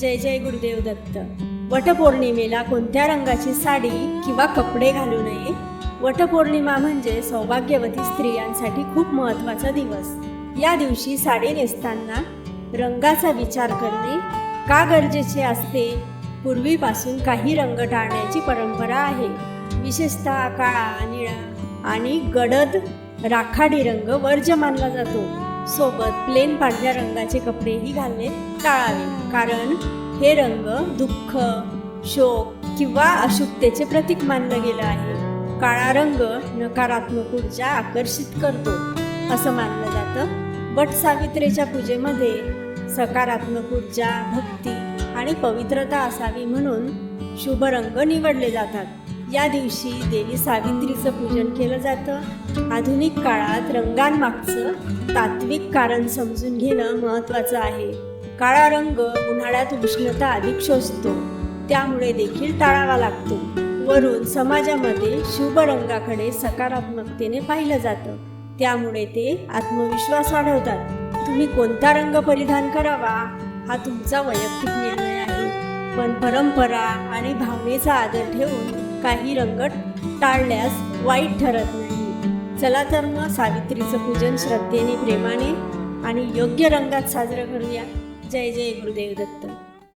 जय जय गुरुदेव दत्त. वटपौर्णिमेला कोणत्या रंगाची साडी किंवा कपडे घालू नये? वटपौर्णिमा म्हणजे सौभाग्यवती स्त्रियांसाठी खूप महत्त्वाचा दिवस. या दिवशी साडी नेसताना रंगाचा विचार करणे का गरजेचे असते? पूर्वीपासून काही रंग टाळण्याची परंपरा आहे. विशेषतः काळा निळा आणि गडद राखाडी रंग वर्ज्य मानला जातो. सोबत प्लेन पांढऱ्या रंगाचे कपडेही घालणे टाळावे. कारण हे रंग दुःख शोक किंवा अशुभतेचे प्रतीक मानलं गेलं आहे. काळा रंग नकारात्मक ऊर्जा आकर्षित करतो असं मानलं जातं. बट सावित्रीच्या पूजेमध्ये सकारात्मक ऊर्जा भक्ती आणि पवित्रता असावी म्हणून शुभ रंग निवडले जातात. या दिवशी देवी सावित्रीचं पूजन केलं जातं. आधुनिक काळात रंगांमागचं तात्विक कारण समजून घेणं महत्त्वाचं आहे. काळा रंग उन्हाळ्यात उष्णता अधिक शोषतो. त्यामुळे देखील टाळावा लागतो. वरून समाजामध्ये शुभ रंगाकडे सकारात्मकतेने पाहिलं जातं. त्यामुळे ते आत्मविश्वास वाढवतात. तुम्ही कोणता रंग परिधान करावा? हा तुमचा वैयक्तिक निर्णय आहे. पण परंपरा आणि भावनेचा आदर ठेवून काही रंगट टाळल्यास वाईट ठरत नाही. चला तर मग सावित्रीचं पूजन श्रद्धेने प्रेमाने आणि योग्य रंगात साजरं करूया. जय जय गुरुदेव दत्त.